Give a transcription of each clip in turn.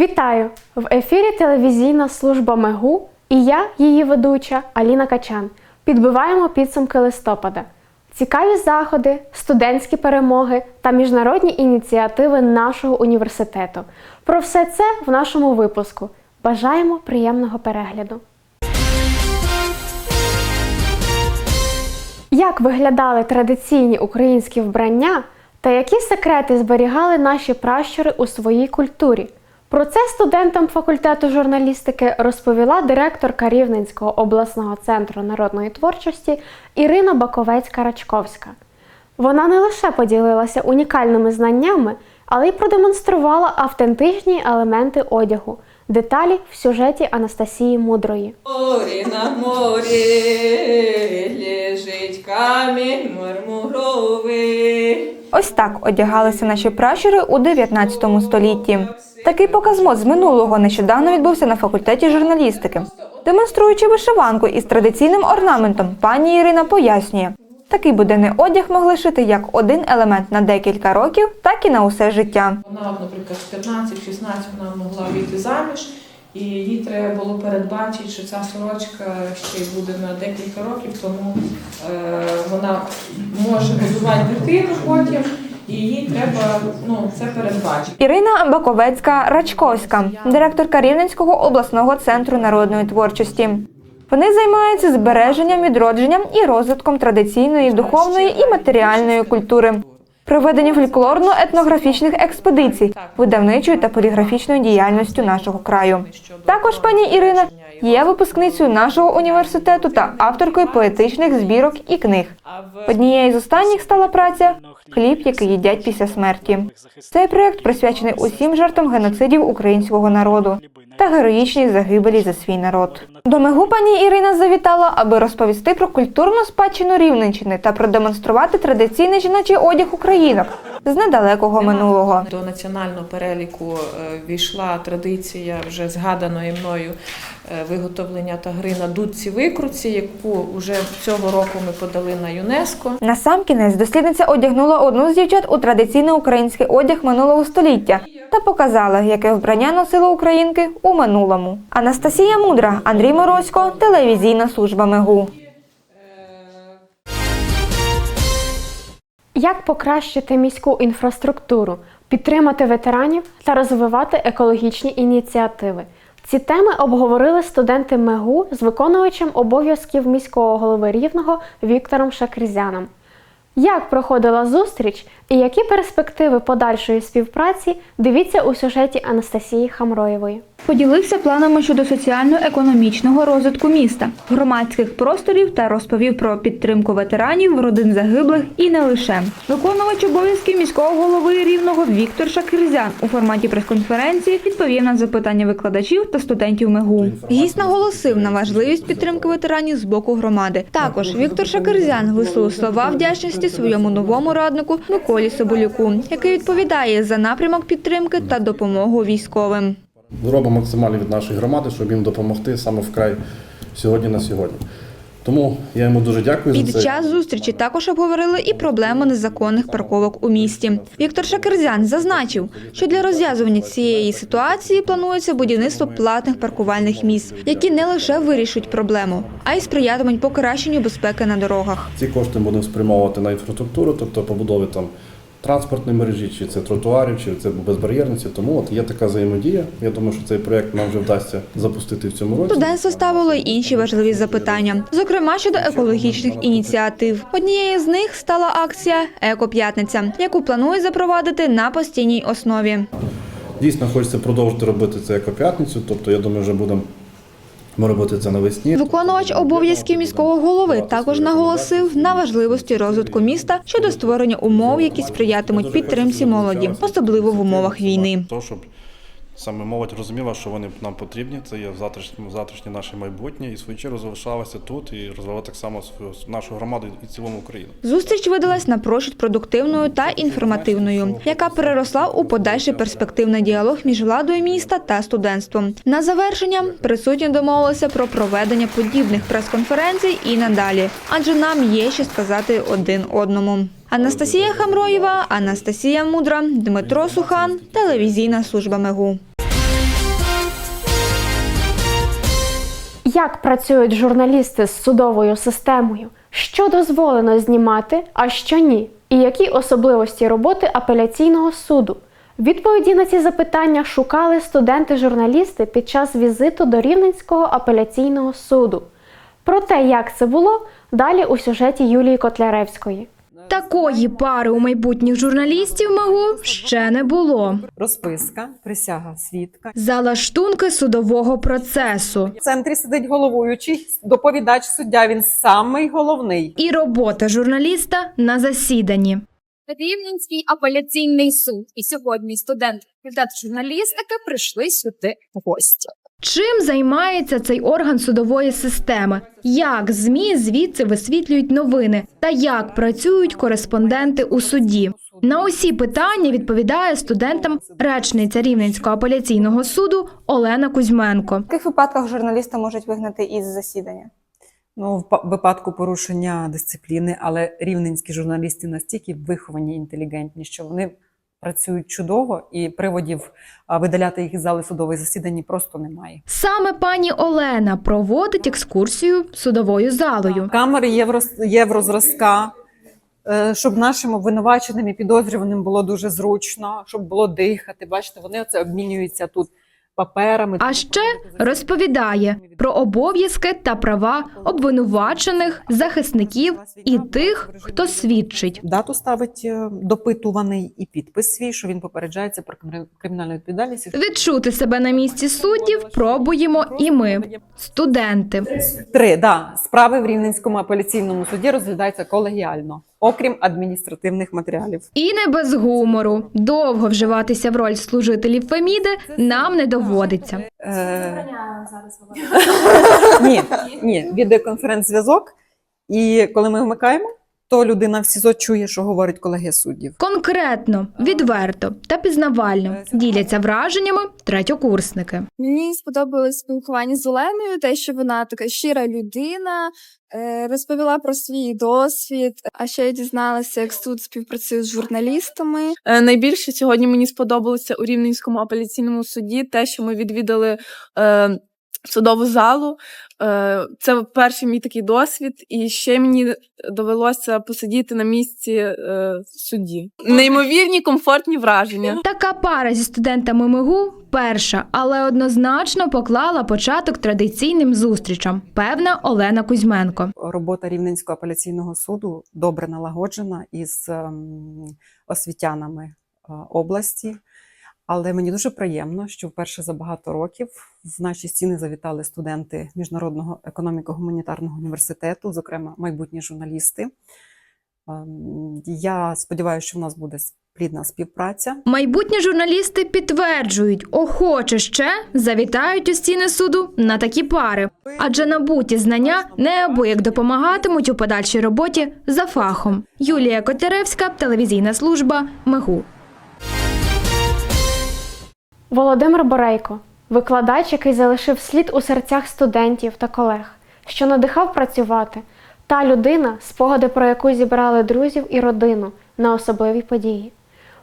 Вітаю! В ефірі телевізійна служба Мегу і я, її ведуча Аліна Качан. Підбиваємо підсумки листопада. Цікаві заходи, студентські перемоги та міжнародні ініціативи нашого університету. Про все це в нашому випуску. Бажаємо приємного перегляду. Як виглядали традиційні українські вбрання та які секрети зберігали наші пращури у своїй культурі? Про це студентам факультету журналістики розповіла директорка Рівненського обласного центру народної творчості Ірина Баковець-Карачковська. Вона не лише поділилася унікальними знаннями, але й продемонструвала автентичні елементи одягу, деталі в сюжеті Анастасії Мудрої. Морі на морі лежить камінь мармуровий. Ось так одягалися наші пращури у 19 столітті. Такий показ мод з минулого нещодавно відбувся на факультеті журналістики. Демонструючи вишиванку із традиційним орнаментом, пані Ірина пояснює, такий буденний одяг могли шити як один елемент на декілька років, так і на усе життя. Вона, наприклад, в 15-16 вона могла вийти заміж, і їй треба було передбачити, що ця сорочка ще й буде на декілька років, тому е, вона може годувати дитину потім, і їй треба ну, це передбачити. Ірина Баковецька-Рачковська, директорка Рівненського обласного центру народної творчості. Вони займаються збереженням, відродженням і розвитком традиційної, духовної і матеріальної культури, проведення фольклорно-етнографічних експедицій, видавничою та поліграфічною діяльністю нашого краю. Також пані Ірина є випускницею нашого університету та авторкою поетичних збірок і книг. Однією з останніх стала праця Хліб, який їдять після смерті. Цей проєкт присвячений усім жертвам геноцидів українського народу та героїчній загибелі за свій народ. До Мегу пані Ірина завітала, аби розповісти про культурну спадщину Рівненщини та продемонструвати традиційний жіночий одяг українок з недалекого минулого. До національного переліку е, війшла традиція вже згаданої мною е, виготовлення та гри на дудці викрутці, яку вже цього року ми подали на ЮНЕСКО. Насамкінець дослідниця одягнула одну з дівчат у традиційний український одяг минулого століття та показала, яке вбрання носили українки у минулому. Анастасія Мудра, Андрій Морозько, телевізійна служба Мегу. Як покращити міську інфраструктуру, підтримати ветеранів та розвивати екологічні ініціативи? Ці теми обговорили студенти МЕГУ з виконувачем обов'язків міського голови Рівного Віктором Шакрізяном. Як проходила зустріч і які перспективи подальшої співпраці, дивіться у сюжеті Анастасії Хамроєвої. Поділився планами щодо соціально-економічного розвитку міста, громадських просторів та розповів про підтримку ветеранів, родин загиблих і не лише. Виконувач обов'язків міського голови рівного Віктор Шакирзян у форматі прес-конференції відповів на запитання викладачів та студентів МЕГУ. Гість наголосив на важливість підтримки ветеранів з боку громади. Також Віктор Шакирзян висловив слова вдячності своєму новому раднику Миколі Соболюку, який відповідає за напрямок підтримки та допомогу військовим. Робимо максимально від нашої громади, щоб їм допомогти саме вкрай сьогодні на сьогодні. Тому я йому дуже дякую за Під це. час зустрічі також обговорили і проблему незаконних парковок у місті. Віктор Шакерзян зазначив, що для розв'язування цієї ситуації планується будівництво платних паркувальних місць, які не лише вирішують проблему, а й сприятимуть покращенню безпеки на дорогах. Ці кошти будемо спрямовувати на інфраструктуру, тобто побудови там транспортної мережі, чи це тротуарів, чи це безбар'єрниці. Тому от є така взаємодія. Я думаю, що цей проєкт нам вже вдасться запустити в цьому році. Студентство ставило й інші важливі запитання, зокрема щодо екологічних ініціатив. Однією з них стала акція Екоп'ятниця, яку планують запровадити на постійній основі. Дійсно, хочеться продовжити робити це екоп'ятницю. Тобто, я думаю, вже будемо ми робити це навесні. Виконувач обов'язків міського голови також наголосив на важливості розвитку міста щодо створення умов, які сприятимуть підтримці молоді, особливо в умовах війни. Саме молодь розуміла, що вони нам потрібні, це є завтрашнє, завтрашнє наше майбутнє, і свою чергу залишалася тут і розвивала так само нашу громаду і цілому Україну. Зустріч видалась напрочуд продуктивною та інформативною, яка переросла у подальший перспективний діалог між владою міста та студентством. На завершення присутні домовилися про проведення подібних прес-конференцій і надалі, адже нам є що сказати один одному. Анастасія Хамроєва, Анастасія Мудра, Дмитро Сухан, телевізійна служба Мегу. Як працюють журналісти з судовою системою? Що дозволено знімати, а що ні? І які особливості роботи апеляційного суду? Відповіді на ці запитання шукали студенти-журналісти під час візиту до Рівненського апеляційного суду. Про те, як це було, далі у сюжеті Юлії Котляревської. Такої пари у майбутніх журналістів МАГУ ще не було. Розписка, присяга свідка. Залаштунки судового процесу В центрі сидить головуючий, доповідач суддя. Він самий головний. і робота журналіста на засіданні. Рівненський апеляційний суд. І сьогодні студенти факультету журналістики прийшли сюди в гості. Чим займається цей орган судової системи? Як ЗМІ звідси висвітлюють новини та як працюють кореспонденти у суді? На усі питання відповідає студентам речниця Рівненського апеляційного суду Олена Кузьменко. В яких випадках журналіста можуть вигнати із засідання? Ну, в випадку порушення дисципліни, але рівненські журналісти настільки виховані, інтелігентні, що вони працюють чудово, і приводів видаляти їх із зали судових засідань просто немає. Саме пані Олена проводить екскурсію судовою залою. Камери євро, єврозразка, е, щоб нашим обвинуваченим і підозрюваним було дуже зручно, щоб було дихати. Бачите, вони оце обмінюються тут паперами. А ще розповідає про обов'язки та права обвинувачених, захисників і тих, хто свідчить. Дату ставить е, допитуваний і підпис свій, що він попереджається про кримінальну відповідальність. Відчути себе на місці суддів пробуємо і ми, студенти. Три да справи в Рівненському апеляційному суді розглядаються колегіально, окрім адміністративних матеріалів. І не без гумору. Довго вживатися в роль служителів Феміди нам не доводиться. Е... ні, ні, відеоконференц-зв'язок. І коли ми вмикаємо, то людина в СІЗО чує, що говорить колеги суддів. Конкретно, відверто та пізнавально діляться враженнями третьокурсники. Мені сподобалось спілкування з Оленою, те, що вона така щира людина, е, розповіла про свій досвід. А ще я дізналася, як суд співпрацює з журналістами. Е, Найбільше сьогодні мені сподобалося у Рівненському апеляційному суді те, що ми відвідали е, судову залу. Е, це перший мій такий досвід, і ще мені довелося посидіти на місці е, судді. Неймовірні комфортні враження. Така пара зі студентами МИГУ перша, але однозначно поклала початок традиційним зустрічам. Певна Олена Кузьменко. Робота Рівненського апеляційного суду добре налагоджена із ем, освітянами е, області. Але мені дуже приємно, що вперше за багато років в наші стіни завітали студенти Міжнародного економіко-гуманітарного університету, зокрема майбутні журналісти. Ем, Я сподіваюся, що в нас буде плідна співпраця. Майбутні журналісти підтверджують, охоче ще завітають у стіни суду на такі пари, адже набуті знання неабияк допомагатимуть у подальшій роботі за фахом. Юлія Котляревська, телевізійна служба МИГУ. Володимир Борейко, викладач, який залишив слід у серцях студентів та колег, що надихав працювати, та людина, спогади про яку зібрали друзів і родину на особливі події.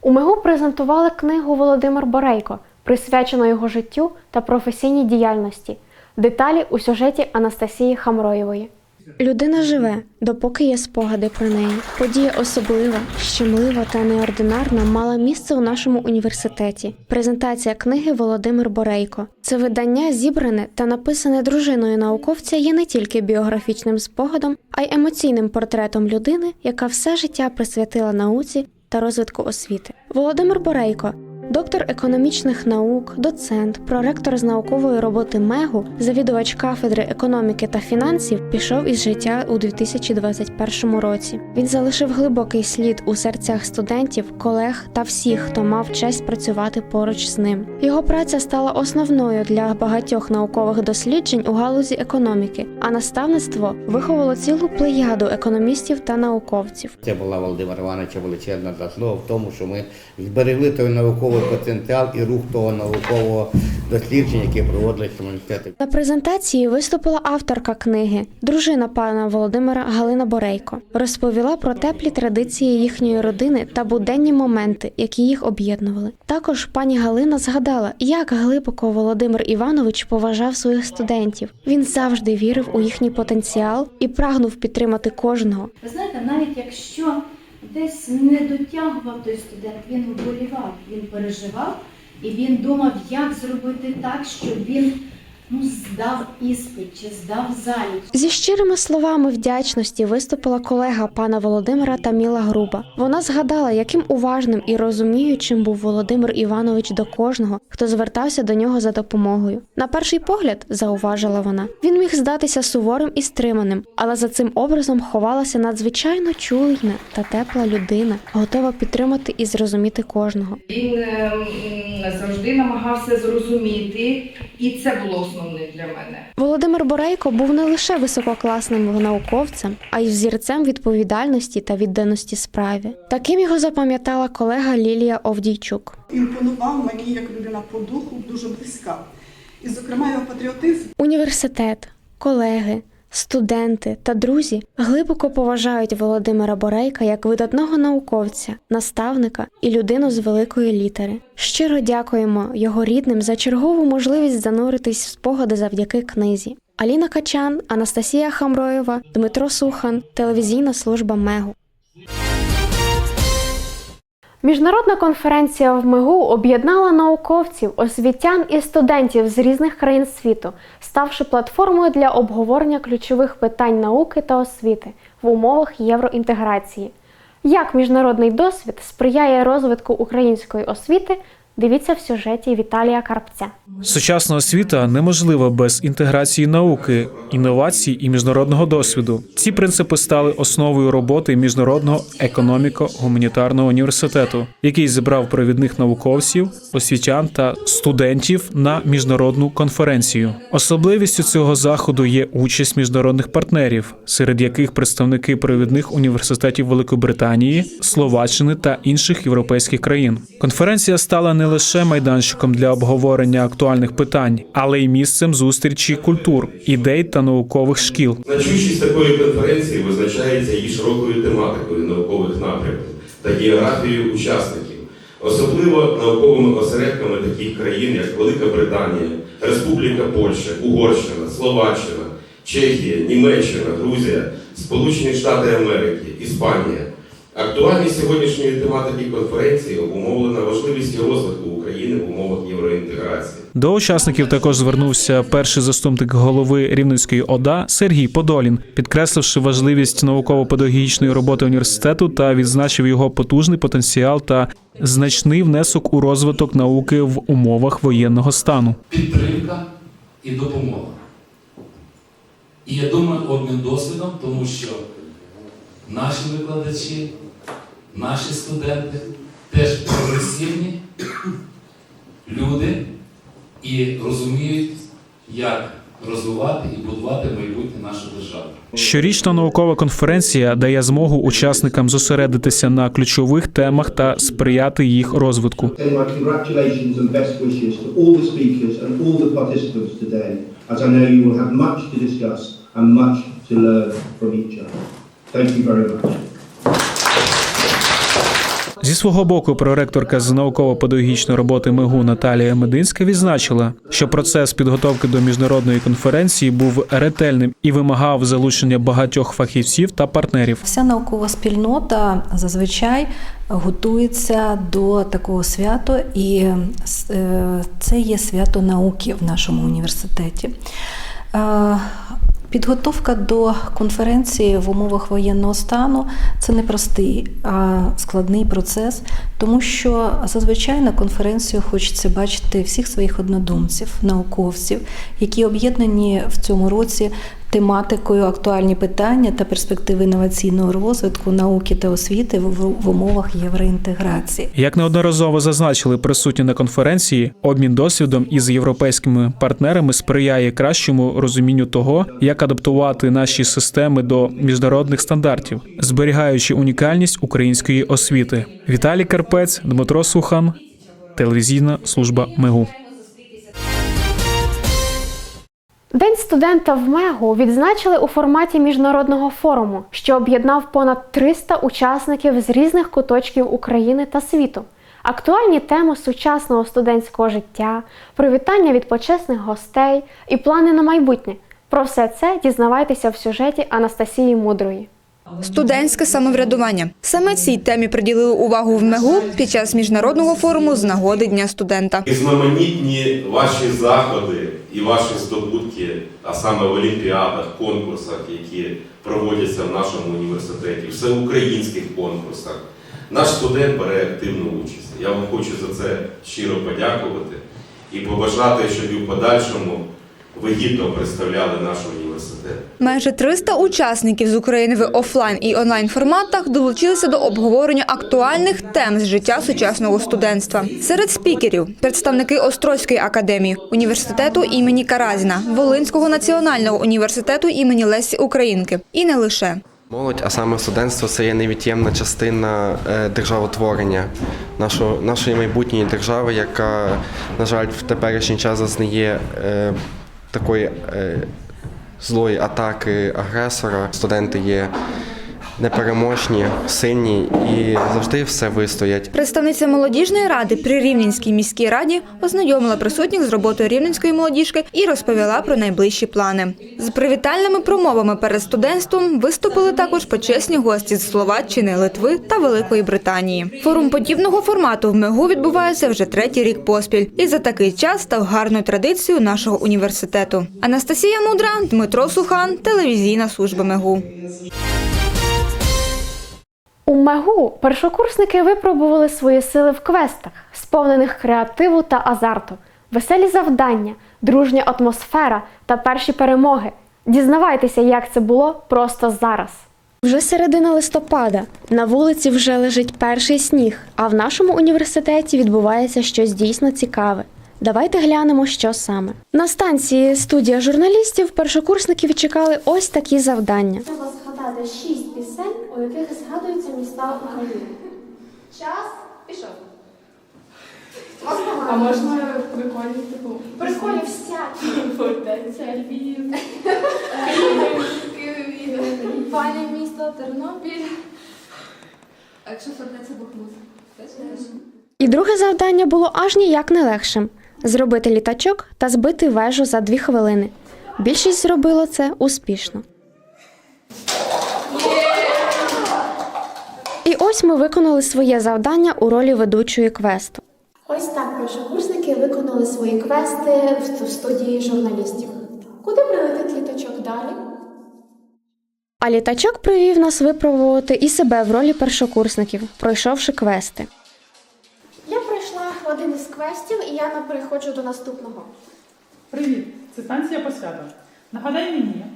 У МИГУ презентували книгу Володимир Борейко, присвячену його життю та професійній діяльності. Деталі у сюжеті Анастасії Хамроєвої. Людина живе, допоки є спогади про неї. Подія особлива, щемлива та неординарна мала місце у нашому університеті. Презентація книги Володимир Борейко. Це видання зібране та написане дружиною науковця є не тільки біографічним спогадом, а й емоційним портретом людини, яка все життя присвятила науці та розвитку освіти. Володимир Борейко Доктор економічних наук, доцент, проректор з наукової роботи МЕГУ, завідувач кафедри економіки та фінансів, пішов із життя у 2021 році. Він залишив глибокий слід у серцях студентів, колег та всіх, хто мав честь працювати поруч з ним. Його праця стала основною для багатьох наукових досліджень у галузі економіки, а наставництво виховало цілу плеяду економістів та науковців. Це була Володимира Івановича величезна заслуга в тому, що ми зберегли той науковий науковий потенціал і рух того наукового дослідження, яке проводилося в університеті. На презентації виступила авторка книги, дружина пана Володимира Галина Борейко. Розповіла про теплі традиції їхньої родини та буденні моменти, які їх об'єднували. Також пані Галина згадала, як глибоко Володимир Іванович поважав своїх студентів. Він завжди вірив у їхній потенціал і прагнув підтримати кожного. Ви знаєте, навіть якщо десь не дотягував той студент, він вболівав, він переживав і він думав, як зробити так, щоб він ну, здав іспит чи здав залік. Зі щирими словами вдячності виступила колега пана Володимира Таміла Груба. Вона згадала, яким уважним і розуміючим був Володимир Іванович до кожного, хто звертався до нього за допомогою. На перший погляд, зауважила вона, він міг здатися суворим і стриманим, але за цим образом ховалася надзвичайно чуйна та тепла людина, готова підтримати і зрозуміти кожного. Він е, завжди намагався зрозуміти, і це було основне для мене. Володимир Борейко був не лише висококласним науковцем, а й взірцем відповідальності та відданості справі. Таким його запам'ятала колега Лілія Овдійчук. імпонував мені як людина по духу дуже близька. І, зокрема, його патріотизм Університет, колеги, студенти та друзі глибоко поважають Володимира Борейка як видатного науковця, наставника і людину з великої літери. Щиро дякуємо його рідним за чергову можливість зануритись в спогади завдяки книзі. Аліна Качан, Анастасія Хамроєва, Дмитро Сухан, телевізійна служба Мегу. Міжнародна конференція в МИГУ об'єднала науковців, освітян і студентів з різних країн світу, ставши платформою для обговорення ключових питань науки та освіти в умовах євроінтеграції. Як міжнародний досвід сприяє розвитку української освіти, дивіться в сюжеті Віталія Карпця. Сучасна освіта неможлива без інтеграції науки, інновацій і міжнародного досвіду. Ці принципи стали основою роботи міжнародного економіко-гуманітарного університету, який зібрав провідних науковців, освітян та студентів на міжнародну конференцію. Особливістю цього заходу є участь міжнародних партнерів, серед яких представники провідних університетів Великобританії, Словаччини та інших європейських країн. Конференція стала не лише майданчиком для обговорення актуальних питань, але й місцем зустрічі культур, ідей та наукових шкіл. Значущість такої конференції визначається її широкою тематикою наукових напрямків та географією учасників, особливо науковими осередками таких країн, як Велика Британія, Республіка Польща, Угорщина, Словаччина, Чехія, Німеччина, Грузія, Сполучені Штати Америки, Іспанія. Актуальність сьогоднішньої тематики конференції обумовлена важливістю розвитку України в умовах євроінтеграції. До учасників також звернувся перший заступник голови Рівненської ОДА Сергій Подолін, підкресливши важливість науково-педагогічної роботи університету та відзначив його потужний потенціал та значний внесок у розвиток науки в умовах воєнного стану. підтримка і допомога. І я думаю, обмін досвідом, тому що наші викладачі, наші студенти теж прогресивні люди і розуміють, як розвивати і будувати майбутнє нашої держави. Щорічна наукова конференція дає змогу учасникам зосередитися на ключових темах та сприяти їх розвитку. Thank you very much. Зі свого боку, проректорка з науково-педагогічної роботи МИГУ Наталія Мединська відзначила, що процес підготовки до міжнародної конференції був ретельним і вимагав залучення багатьох фахівців та партнерів. Вся наукова спільнота зазвичай готується до такого свята, і е, це є свято науки в нашому університеті. Підготовка до конференції в умовах воєнного стану це не простий, а складний процес, тому що зазвичай на конференцію хочеться бачити всіх своїх однодумців, науковців, які об'єднані в цьому році тематикою актуальні питання та перспективи інноваційного розвитку науки та освіти в, умовах євроінтеграції. Як неодноразово зазначили присутні на конференції, обмін досвідом із європейськими партнерами сприяє кращому розумінню того, як адаптувати наші системи до міжнародних стандартів, зберігаючи унікальність української освіти. Віталій Карпець, Дмитро Сухан, телевізійна служба МЕГУ. Студента в МЕГУ відзначили у форматі міжнародного форуму, що об'єднав понад 300 учасників з різних куточків України та світу. Актуальні теми сучасного студентського життя, привітання від почесних гостей і плани на майбутнє. Про все це дізнавайтеся в сюжеті Анастасії Мудрої. Студентське самоврядування саме цій темі приділили увагу в МЕГУ під час міжнародного форуму з нагоди Дня студента. Різноманітні ваші заходи і ваші здобутки, а саме в олімпіадах, конкурсах, які проводяться в нашому університеті, всеукраїнських конкурсах. Наш студент бере активну участь. Я вам хочу за це щиро подякувати і побажати, щоб і в подальшому ви гідно представляли наш університет. Майже 300 учасників з України в офлайн і онлайн форматах долучилися до обговорення актуальних тем з життя сучасного студентства. Серед спікерів представники Острозької академії, університету імені Каразіна, Волинського національного університету імені Лесі Українки і не лише. Молодь, а саме студентство, це є невід'ємна частина е, державотворення нашого, нашої майбутньої держави, яка, на жаль, в теперішній час зазнає е, такої е, злої атаки агресора. Студенти є непереможні, сильні і завжди все вистоять. Представниця молодіжної ради при Рівненській міській раді ознайомила присутніх з роботою рівненської молодіжки і розповіла про найближчі плани. З привітальними промовами перед студентством виступили також почесні гості з Словаччини, Литви та Великої Британії. Форум подібного формату в МЕГУ відбувається вже третій рік поспіль, і за такий час став гарною традицією нашого університету. Анастасія Мудра, Дмитро Сухан, телевізійна служба МЕГУ. У МЕГУ першокурсники випробували свої сили в квестах, сповнених креативу та азарту, веселі завдання, дружня атмосфера та перші перемоги. Дізнавайтеся, як це було просто зараз. Вже середина листопада. На вулиці вже лежить перший сніг, а в нашому університеті відбувається щось дійсно цікаве. Давайте глянемо, що саме. На станції студія журналістів першокурсники чекали ось такі завдання. Треба згадати шість пісень, у яких згадуються міста України. Час пішов. А можна прикольні типу? Приколі всякі. Фортеця, Львів. Пані місто Тернопіль. А якщо фортеця Бахмут? І друге завдання було аж ніяк не легшим зробити літачок та збити вежу за дві хвилини. Більшість зробило це успішно. І ось ми виконали своє завдання у ролі ведучої квесту. Ось так першокурсники виконали свої квести в студії журналістів. Куди прилетить літачок далі? А літачок привів нас випробувати і себе в ролі першокурсників, пройшовши квести. Один із квестів, і я переходжу до наступного. Привіт, це станція посвята. Нагадай мені,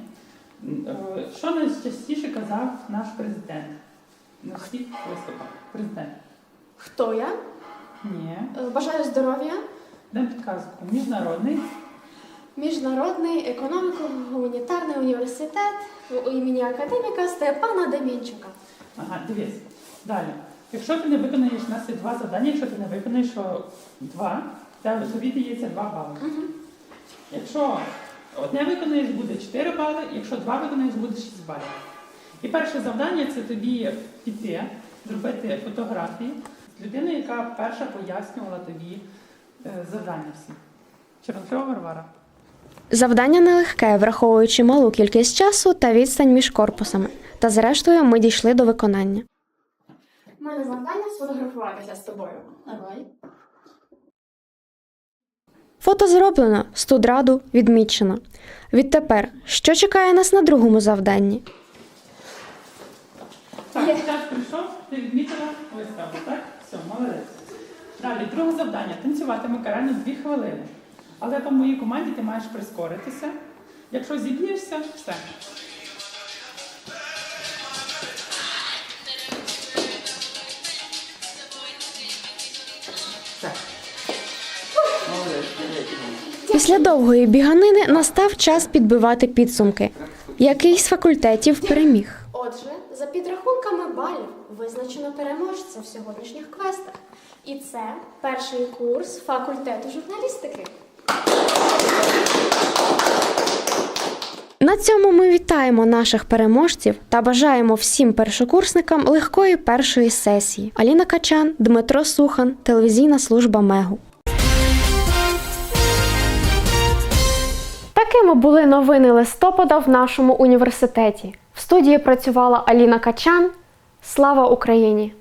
е, що найчастіше казав наш президент на всіх виступах. Президент. Хто я? Ні. Е, Бажаю здоров'я. Дам підказку. Міжнародний. Міжнародний економіко-гуманітарний університет імені академіка Степана Демінчука. Ага, дивись. Далі. Якщо ти не виконаєш у нас є два завдання, якщо ти не виконаєш о, два, то тобі дається два бали. Якщо одне виконаєш, буде 4 бали, якщо два виконаєш, буде 6 балів. І перше завдання це тобі піти, зробити фотографії з людиною, яка перша пояснювала тобі е, завдання всі. Черношова Варвара. Завдання нелегке, враховуючи малу кількість часу та відстань між корпусами. Та зрештою ми дійшли до виконання. У мене завдання сфотографуватися з тобою. Давай. Фото зроблено, студраду відмічено. Відтепер, що чекає нас на другому завданні? Так, час прийшов, ти відмітила виставу, так? Все, молодець. Далі, друге завдання. Танцювати макарену 2 хвилини. Але по моїй команді ти маєш прискоритися. Якщо зіб'єшся, все. Після довгої біганини настав час підбивати підсумки. Який з факультетів переміг? Отже, за підрахунками балів визначено переможця в сьогоднішніх квестах. І це перший курс факультету журналістики. На цьому ми вітаємо наших переможців та бажаємо всім першокурсникам легкої першої сесії. Аліна Качан, Дмитро Сухан, телевізійна служба Мегу. Такими були новини листопада в нашому університеті. В студії працювала Аліна Качан. Слава Україні!